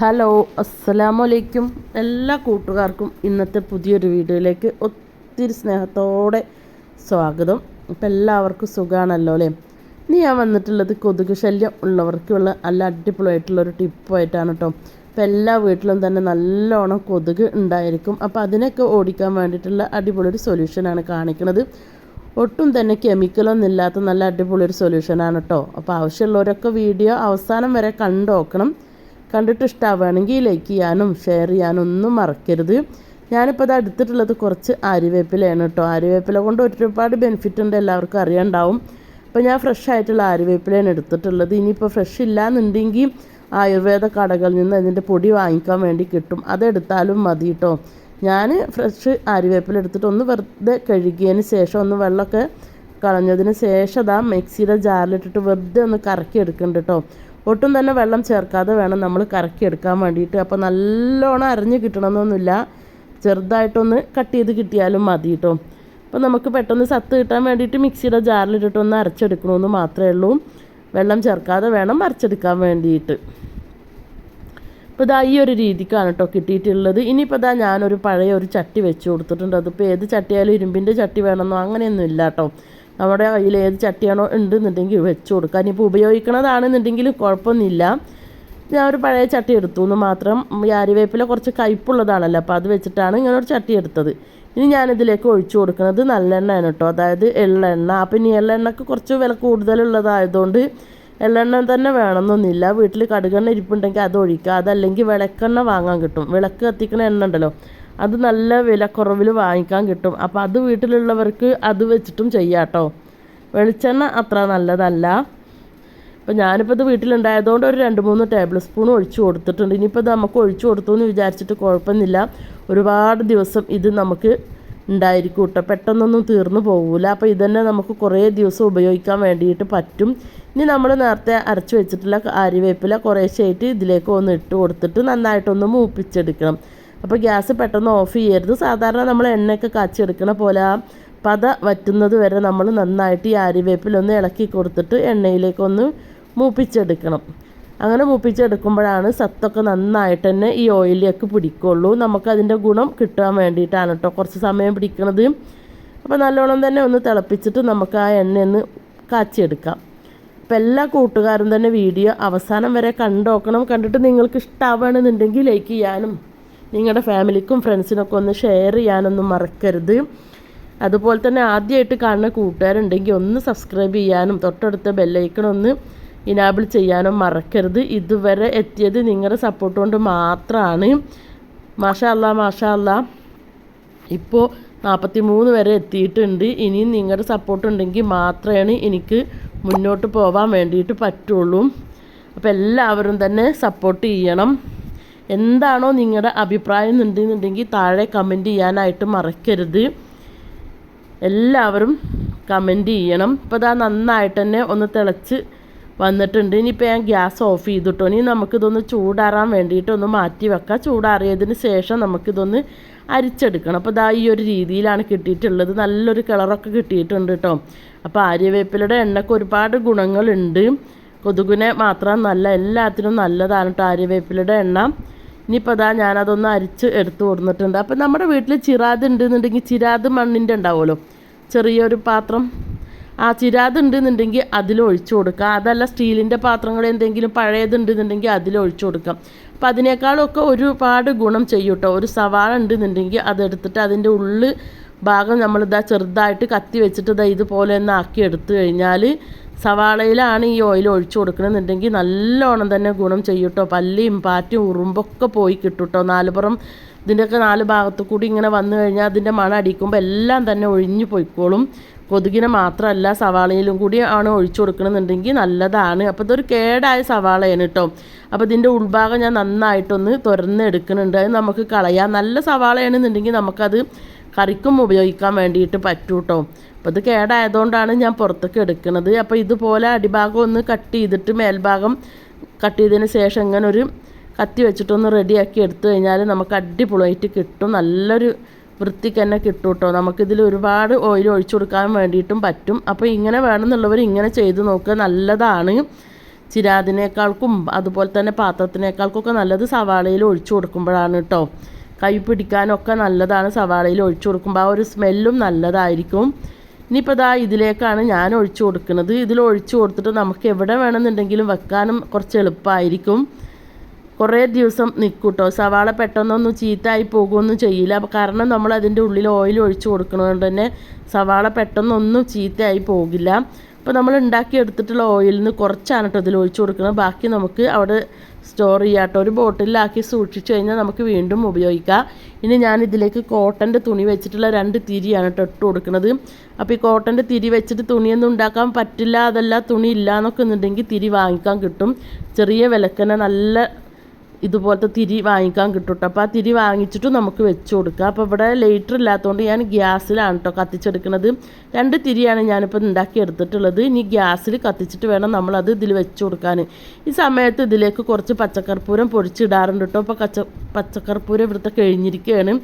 Hello അസ്സലാമു അലൈക്കും എല്ലാ കൂട്ടുകാർക്കും ഇന്നത്തെ പുതിയൊരു വീഡിയോയിലേക്ക് ഒത്തിരി സ്നേഹത്തോടെ സ്വാഗതം. ഇപ്പം എല്ലാവർക്കും സുഖമാണല്ലോ അല്ലേ? ഇനി ഞാൻ വന്നിട്ടുള്ളത് കൊതുക് ശല്യം ഉള്ളവർക്കുള്ള നല്ല അടിപൊളിയായിട്ടുള്ളൊരു ടിപ്പായിട്ടാണ് കേട്ടോ ഇപ്പം എല്ലാ വീട്ടിലും തന്നെ നല്ലോണം കൊതുക് ഉണ്ടായിരിക്കും. അപ്പോൾ അതിനൊക്കെ ഓടിക്കാൻ വേണ്ടിയിട്ടുള്ള അടിപൊളി ഒരു സൊല്യൂഷനാണ് കാണിക്കുന്നത് ഒട്ടും തന്നെ കെമിക്കലൊന്നും ഇല്ലാത്ത നല്ല അടിപൊളി ഒരു സൊല്യൂഷനാണ് കേട്ടോ അപ്പോൾ ആവശ്യമുള്ളവരൊക്കെ വീഡിയോ അവസാനം വരെ കണ്ടു നോക്കണം കണ്ടിട്ട് ഇഷ്ടമാവുകയാണെങ്കിൽ ലൈക്ക് ചെയ്യാനും ഷെയർ ചെയ്യാനും ഒന്നും മറക്കരുത്. ഞാനിപ്പോൾ അത് എടുത്തിട്ടുള്ളത് കുറച്ച് ആര്യവേപ്പിലയാണ് കേട്ടോ. ആര്യവേപ്പില കൊണ്ട് ഒരുപാട് ബെനിഫിറ്റ് ഉണ്ട് എല്ലാവർക്കും അറിയാണ്ടാവും. അപ്പോൾ ഞാൻ ഫ്രഷ് ആയിട്ടുള്ള ആര്യവേപ്പിലയാണ് എടുത്തിട്ടുള്ളത്. ഇനിയിപ്പോൾ ഫ്രഷ് ഇല്ലയെന്നുണ്ടെങ്കിൽ ആയുർവേദ കടകളിൽ നിന്ന് അതിന്റെ പൊടി വാങ്ങിക്കാൻ വേണ്ടി കിട്ടും. അതെടുത്താലും മതി കേട്ടോ ഞാൻ ഫ്രഷ് ആര്യവേപ്പില എടുത്തിട്ട് ഒന്ന് വെറുതെ കഴുകിയതിന് ശേഷം ഒന്ന് വെള്ളമൊക്കെ കളഞ്ഞതിന് ശേഷം അതാ മിക്സിയുടെ ജാറിലിട്ടിട്ട് വെറുതെ ഒന്ന് കറക്കി എടുക്കുന്നുണ്ട് കേട്ടോ ഒട്ടും തന്നെ വെള്ളം ചേർക്കാതെ വേണം നമ്മൾ കറക്കി എടുക്കാൻ വേണ്ടിയിട്ട്. അപ്പോൾ നല്ലോണം അരഞ്ഞ് കിട്ടണമെന്നൊന്നുമില്ല. ചെറുതായിട്ടൊന്ന് കട്ട് ചെയ്ത് കിട്ടിയാലും മതി കേട്ടോ അപ്പോൾ നമുക്ക് പെട്ടെന്ന് സത്ത് കിട്ടാൻ വേണ്ടിയിട്ട് മിക്സിയുടെ ജാറിലിട്ടിട്ട് ഒന്ന് അരച്ചെടുക്കണമെന്ന് മാത്രമേ ഉള്ളൂ. വെള്ളം ചേർക്കാതെ വേണം അരച്ചെടുക്കാൻ വേണ്ടിയിട്ട്. അപ്പോൾ ഇതാ ഈ ഒരു രീതിക്കാണ് കേട്ടോ കിട്ടിയിട്ടുള്ളത്. ഇനിയിപ്പോൾ ഇതാ ഞാനൊരു പഴയ ഒരു ചട്ടി വെച്ച് കൊടുത്തിട്ടുണ്ട്. അതിപ്പോൾ ഏത് ചട്ടിയായാലും ഇരുമ്പിന്റെ ചട്ടി വേണമെന്നോ അങ്ങനെയൊന്നും ഇല്ല കേട്ടോ നമ്മുടെ കയ്യിൽ ഏത് ചട്ടിയാണോ ഉണ്ടെന്നുണ്ടെങ്കിൽ വെച്ച് കൊടുക്കുക ഇനിയിപ്പോൾ ഉപയോഗിക്കണതാണെന്നുണ്ടെങ്കിൽ കുഴപ്പമൊന്നുമില്ല. ഞാൻ ഒരു പഴയ ചട്ടി എടുത്തു എന്ന് മാത്രം ഈ അരിവേപ്പില കുറച്ച് കയ്പുള്ളതാണല്ലോ. അപ്പോൾ അത് വെച്ചിട്ടാണ് ഇങ്ങനെ ഒരു ചട്ടി എടുത്തത്. ഇനി ഞാനിതിലേക്ക് ഒഴിച്ചു കൊടുക്കുന്നത് നല്ലെണ്ണയാണ് കേട്ടോ. അതായത് എള്ളെണ്ണ. അപ്പം ഇനി എള്ളെണ്ണക്ക് കുറച്ച് വില കൂടുതലുള്ളതായതുകൊണ്ട് എള്ളെണ്ണ തന്നെ വേണമെന്നൊന്നുമില്ല. വീട്ടിൽ കടുകെണ്ണ ഇരിപ്പുണ്ടെങ്കിൽ അത് ഒഴിക്കുക. അതല്ലെങ്കിൽ വിളക്കെണ്ണ വാങ്ങാൻ കിട്ടും. വിളക്ക് കത്തിക്കണ എണ്ണ ഉണ്ടല്ലോ. അത് നല്ല വിലക്കുറവിൽ വാങ്ങിക്കാൻ കിട്ടും. അപ്പോൾ അത് വീട്ടിലുള്ളവർക്ക് അത് വെച്ചിട്ടും ചെയ്യാം കേട്ടോ വെളിച്ചെണ്ണ അത്ര നല്ലതല്ല. അപ്പോൾ ഞാനിപ്പോൾ ഇത് വീട്ടിലുണ്ടായതുകൊണ്ട് ഒരു രണ്ട് മൂന്ന് ടേബിൾ സ്പൂൺ ഒഴിച്ചു കൊടുത്തിട്ടുണ്ട്. ഇനിയിപ്പോൾ ഇത് നമുക്ക് ഒഴിച്ചു കൊടുത്തു എന്ന് വിചാരിച്ചിട്ട് കുഴപ്പമൊന്നുമില്ല. ഒരുപാട് ദിവസം ഇത് നമുക്ക് ഉണ്ടായിരിക്കും കേട്ടോ പെട്ടെന്നൊന്നും തീർന്നു പോകില്ല അപ്പോൾ ഇതന്നെ നമുക്ക് കുറേ ദിവസം ഉപയോഗിക്കാൻ വേണ്ടിയിട്ട് പറ്റും. ഇനി നമ്മൾ നേരത്തെ അരച്ചു വെച്ചിട്ടുള്ള ആര്യവേപ്പില കുറേശ്ശായിട്ട് ഇതിലേക്ക് ഒന്ന് ഇട്ട് കൊടുത്തിട്ട് നന്നായിട്ടൊന്ന് മൂപ്പിച്ചെടുക്കണം. അപ്പോൾ ഗ്യാസ് പെട്ടെന്ന് ഓഫ് ചെയ്യരുത്. സാധാരണ നമ്മൾ എണ്ണയൊക്കെ കാച്ചെടുക്കണ പോലെ ആ പത വറ്റുന്നത് വരെ നമ്മൾ നന്നായിട്ട് ഈ ആര്യവേപ്പിലൊന്ന് ഇളക്കി കൊടുത്തിട്ട് എണ്ണയിലേക്കൊന്ന് മൂപ്പിച്ചെടുക്കണം. അങ്ങനെ മൂപ്പിച്ചെടുക്കുമ്പോഴാണ് സത്തൊക്കെ നന്നായിട്ട് തന്നെ ഈ ഓയിലേക്ക് പിടിക്കുള്ളൂ. നമുക്കതിന്റെ ഗുണം കിട്ടാൻ വേണ്ടിയിട്ടാണ് കേട്ടോ കുറച്ച് സമയം പിടിക്കണത്. അപ്പോൾ നല്ലോണം തന്നെ ഒന്ന് തിളപ്പിച്ചിട്ട് നമുക്ക് ആ എണ്ണ ഒന്ന് കാച്ചിയെടുക്കാം. അപ്പോൾ എല്ലാ കൂട്ടുകാരും തന്നെ വീഡിയോ അവസാനം വരെ കണ്ടോക്കണം. കണ്ടിട്ട് നിങ്ങൾക്ക് ഇഷ്ടമാവുകയാണെന്നുണ്ടെങ്കിൽ ലൈക്ക് ചെയ്യാനും നിങ്ങളുടെ ഫാമിലിക്കും ഫ്രണ്ട്സിനൊക്കെ ഒന്ന് ഷെയർ ചെയ്യാനൊന്നും മറക്കരുത്. അതുപോലെ തന്നെ ആദ്യമായിട്ട് കാണുന്ന കൂട്ടുകാരുണ്ടെങ്കിൽ ഒന്ന് സബ്സ്ക്രൈബ് ചെയ്യാനും തൊട്ടടുത്ത ബെല്ലൈക്കൺ ഒന്ന് ഇനാബിൾ ചെയ്യാനും മറക്കരുത്. ഇതുവരെ എത്തിയത് നിങ്ങളുടെ സപ്പോർട്ട് കൊണ്ട് മാത്രമാണ് മാഷാ മാഷാല്ല മാഷാ ഇപ്പോൾ നാൽപ്പത്തി മൂന്ന് വരെ എത്തിയിട്ടുണ്ട്. ഇനിയും നിങ്ങളുടെ സപ്പോർട്ട് ഉണ്ടെങ്കിൽ മാത്രമാണ് എനിക്ക് മുന്നോട്ട് പോകാൻ വേണ്ടിയിട്ട് പറ്റുള്ളൂ. അപ്പോൾ എല്ലാവരും തന്നെ സപ്പോർട്ട് ചെയ്യണം. എന്താണോ നിങ്ങളുടെ അഭിപ്രായം ഉണ്ടെന്നുണ്ടെങ്കിൽ താഴെ കമന്റ് ചെയ്യാനായിട്ട് മറക്കരുത്. എല്ലാവരും കമന്റ് ചെയ്യണം. ഇപ്പോൾ ഇതാ നന്നായിട്ട് തന്നെ ഒന്ന് തിളച്ച് വന്നിട്ടുണ്ട്. ഇനിയിപ്പോൾ ഞാൻ ഗ്യാസ് ഓഫ് ചെയ്തിട്ടോ. ഇനി നമുക്കിതൊന്ന് ചൂടാറാൻ വേണ്ടിയിട്ട് ഒന്ന് മാറ്റി വെക്കാം. ചൂടാറിയതിന് ശേഷം നമുക്കിതൊന്ന് അരിച്ചെടുക്കണം. അപ്പോൾ ഇതാ ഈ ഒരു രീതിയിലാണ് കിട്ടിയിട്ടുള്ളത്. നല്ലൊരു കളറൊക്കെ കിട്ടിയിട്ടുണ്ട് കേട്ടോ അപ്പോൾ ആര്യവേപ്പിലയുടെ എണ്ണയ്ക്ക് ഒരുപാട് ഗുണങ്ങളുണ്ട്. കൊതുകിനെ മാത്രം നല്ല എല്ലാത്തിനും നല്ലതാണ് കേട്ടോ ആര്യവേപ്പിലയുടെ എണ്ണ. ഇനിയിപ്പോൾ അതാ ഞാനതൊന്ന് അരിച്ച് എടുത്ത് കൊടുത്തിട്ടുണ്ട് അപ്പോൾ നമ്മുടെ വീട്ടിൽ ചിറാത് ഉണ്ടെന്നുണ്ടെങ്കിൽ ചിരാത് മണ്ണിന്റെ ഉണ്ടാവുമല്ലോ. ചെറിയൊരു പാത്രം. ആ ചിരാത് ഉണ്ടെന്നുണ്ടെങ്കിൽ അതിൽ ഒഴിച്ചു കൊടുക്കുക അതല്ല സ്റ്റീലിന്റെ പാത്രങ്ങൾ എന്തെങ്കിലും പഴയതുണ്ടെന്നുണ്ടെങ്കിൽ അതിൽ ഒഴിച്ചു കൊടുക്കാം. അപ്പോൾ അതിനേക്കാളൊക്കെ ഒരുപാട് ഗുണം ചെയ്യും കേട്ടോ ഒരു സവാള ഉണ്ടെന്നുണ്ടെങ്കിൽ അതെടുത്തിട്ട് അതിന്റെ ഉള്ളിൽ ഭാഗം നമ്മളിതാ ചെറുതായിട്ട് കത്തി വെച്ചിട്ട് ഇതാ ഇതുപോലെ ഒന്ന് ആക്കി എടുത്തു കഴിഞ്ഞാൽ സവാളയിലാണ് ഈ ഓയിൽ ഒഴിച്ചു കൊടുക്കണമെന്നുണ്ടെങ്കിൽ നല്ലോണം തന്നെ ഗുണം ചെയ്യൂട്ടോ. പല്ലിയും പാറ്റും ഉറുമ്പൊക്കെ പോയി കിട്ടൂട്ടോ. കേട്ടോ നാലുപുറം ഇതിന്റെയൊക്കെ നാല് ഭാഗത്തു കൂടി ഇങ്ങനെ വന്നു കഴിഞ്ഞാൽ അതിന്റെ മണ അടിക്കുമ്പോൾ എല്ലാം തന്നെ ഒഴിഞ്ഞു പോയിക്കോളും. കൊതുകിനെ മാത്രമല്ല സവാളയിലും കൂടി ആണ് ഒഴിച്ചു കൊടുക്കണമെന്നുണ്ടെങ്കിൽ നല്ലതാണ്. അപ്പോൾ ഇതൊരു കേടായ സവാളയാണ് കേട്ടോ. അപ്പോൾ ഇതിന്റെ ഉൾഭാഗം ഞാൻ നന്നായിട്ടൊന്ന് തുറന്നെടുക്കുന്നുണ്ട് അത് നമുക്ക് കളയാം. നല്ല സവാളയാണെന്നുണ്ടെങ്കിൽ നമുക്കത് കറിക്കും ഉപയോഗിക്കാൻ വേണ്ടിയിട്ട് പറ്റും കേട്ടോ അപ്പോൾ ഇത് കേടായതുകൊണ്ടാണ് ഞാൻ പുറത്തേക്ക് എടുക്കുന്നത്. അപ്പോൾ ഇതുപോലെ അടിഭാഗം ഒന്ന് കട്ട് ചെയ്തിട്ട് മേൽഭാഗം കട്ട് ചെയ്തതിന് ശേഷം ഇങ്ങനെ ഒരു കത്തി വെച്ചിട്ടൊന്ന് റെഡിയാക്കി എടുത്തു കഴിഞ്ഞാൽ നമുക്ക് അടിപൊളിയായിട്ട് കിട്ടും. നല്ലൊരു വൃത്തിക്ക് തന്നെ കിട്ടും കേട്ടോ നമുക്കിതിൽ ഒരുപാട് ഓയിൽ ഒഴിച്ചു കൊടുക്കാൻ വേണ്ടിയിട്ടും പറ്റും. അപ്പോൾ ഇങ്ങനെ വേണമെന്നുള്ളവർ ഇങ്ങനെ ചെയ്ത് നോക്കുക. നല്ലതാണ്. ചിരാതിനേക്കാൾക്കും അതുപോലെ തന്നെ പാത്രത്തിനേക്കാൾക്കൊക്കെ നല്ലത് സവാളയിൽ ഒഴിച്ചു കൊടുക്കുമ്പോഴാണ് കേട്ടോ കൈ പിടിക്കാനൊക്കെ നല്ലതാണ് സവാളയിൽ ഒഴിച്ചു കൊടുക്കുമ്പോൾ. ആ ഒരു സ്മെല്ലും നല്ലതായിരിക്കും. ഇനിയിപ്പോൾ ഇതാ ഇതിലേക്കാണ് ഞാൻ ഒഴിച്ചു കൊടുക്കുന്നത്. ഇതിൽ ഒഴിച്ചു കൊടുത്തിട്ട് നമുക്ക് എവിടെ വേണമെന്നുണ്ടെങ്കിലും വെക്കാനും കുറച്ച് എളുപ്പമായിരിക്കും. കുറേ ദിവസം നിൽക്കും കേട്ടോ സവാള പെട്ടെന്നൊന്നും ചീത്തയായി പോകുമൊന്നും ചെയ്യില്ല. കാരണം നമ്മൾ അതിന്റെ ഉള്ളിൽ ഓയിൽ ഒഴിച്ച് കൊടുക്കുന്നതുകൊണ്ട് തന്നെ സവാള പെട്ടെന്നൊന്നും ചീത്തയായി പോകില്ല. അപ്പോൾ നമ്മൾ ഉണ്ടാക്കി എടുത്തിട്ടുള്ള ഓയിലിൽ നിന്ന് കുറച്ചാണ് കേട്ടോ ഇതിൽ ഒഴിച്ചു കൊടുക്കുന്നത്. ബാക്കി നമുക്ക് അവിടെ സ്റ്റോർ ചെയ്യാം കേട്ടോ ഒരു ബോട്ടിലാക്കി സൂക്ഷിച്ചു കഴിഞ്ഞാൽ നമുക്ക് വീണ്ടും ഉപയോഗിക്കാം. ഇനി ഞാൻ ഇതിലേക്ക് കോട്ടന്റെ തുണി വെച്ചിട്ടുള്ള രണ്ട് തിരിയാണ് കേട്ടോ ഇട്ട് കൊടുക്കുന്നത്. അപ്പോൾ ഈ കോട്ടന്റെ തിരി വെച്ചിട്ട് തുണിയൊന്നും ഉണ്ടാക്കാൻ പറ്റില്ല അതല്ല തുണി ഇല്ല എന്നൊക്കെ എന്നുണ്ടെങ്കിൽ തിരി വാങ്ങിക്കാൻ കിട്ടും. ചെറിയ വിലക്കന്നെ നല്ല ഇതുപോലത്തെ തിരി വാങ്ങിക്കാൻ കിട്ടും കേട്ടോ അപ്പോൾ ആ തിരി വാങ്ങിച്ചിട്ട് നമുക്ക് വെച്ച് കൊടുക്കാം. അപ്പോൾ ഇവിടെ ലൈറ്റർ ഇല്ലാത്തതുകൊണ്ട് ഞാൻ ഗ്യാസിലാണ് കേട്ടോ കത്തിച്ചെടുക്കുന്നത് രണ്ട് തിരിയാണ് ഞാനിപ്പോൾ ഉണ്ടാക്കി എടുത്തിട്ടുള്ളത്. ഇനി ഗ്യാസിൽ കത്തിച്ചിട്ട് വേണം നമ്മളത് ഇതിൽ വെച്ച് കൊടുക്കാൻ ഈ സമയത്ത് ഇതിലേക്ക് കുറച്ച് പച്ചക്കർപ്പൂരം പൊടിച്ചിടാറുണ്ട് കേട്ടോ അപ്പോൾ കച്ച പച്ചക്കർപ്പൂരം ഇവിടുത്തെ കഴിഞ്ഞിരിക്കുകയാണ്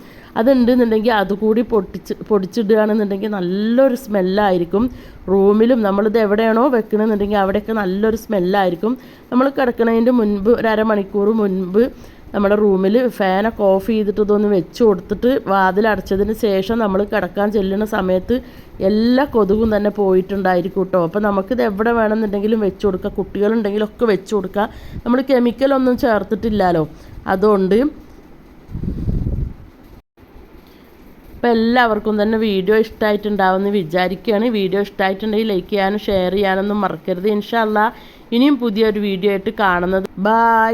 അതുണ്ടെന്നുണ്ടെങ്കിൽ അതുകൂടി പൊട്ടിച്ച് പൊടിച്ചിടുകയാണെന്നുണ്ടെങ്കിൽ നല്ലൊരു സ്മെല്ലായിരിക്കും. റൂമിലും നമ്മളിത് എവിടെയാണോ വെക്കണമെന്നുണ്ടെങ്കിൽ അവിടെയൊക്കെ നല്ലൊരു സ്മെല്ലായിരിക്കും. നമ്മൾ കിടക്കുന്നതിന്റെ മുൻപ് ഒരു അരമണിക്കൂർ മുൻപ് നമ്മുടെ റൂമിൽ ഫാനൊക്കെ ഓഫ് ചെയ്തിട്ട് ഇതൊന്ന് വെച്ച് കൊടുത്തിട്ട് വാതിലടച്ചതിന് ശേഷം നമ്മൾ കിടക്കാൻ ചെല്ലുന്ന സമയത്ത് എല്ലാ കൊതുകും തന്നെ പോയിട്ടുണ്ടായിരിക്കും കേട്ടോ. അപ്പോൾ നമുക്കിത് എവിടെ വേണമെന്നുണ്ടെങ്കിലും വെച്ച് കൊടുക്കുക കുട്ടികളുണ്ടെങ്കിലൊക്കെ വെച്ച് കൊടുക്കുക നമ്മൾ കെമിക്കലൊന്നും ചേർത്തിട്ടില്ലല്ലോ. അതുകൊണ്ട് അപ്പോൾ എല്ലാവർക്കും തന്നെ വീഡിയോ ഇഷ്ടമായിട്ടുണ്ടാവുമെന്ന് വിചാരിക്കുകയാണ്. വീഡിയോ ഇഷ്ടമായിട്ടുണ്ടെങ്കിൽ ലൈക്ക് ചെയ്യാനും ഷെയർ ചെയ്യാനൊന്നും മറക്കരുത്. ഇൻഷല്ല ഇനിയും പുതിയൊരു വീഡിയോ ആയിട്ട് കാണുന്നത്. ബായ്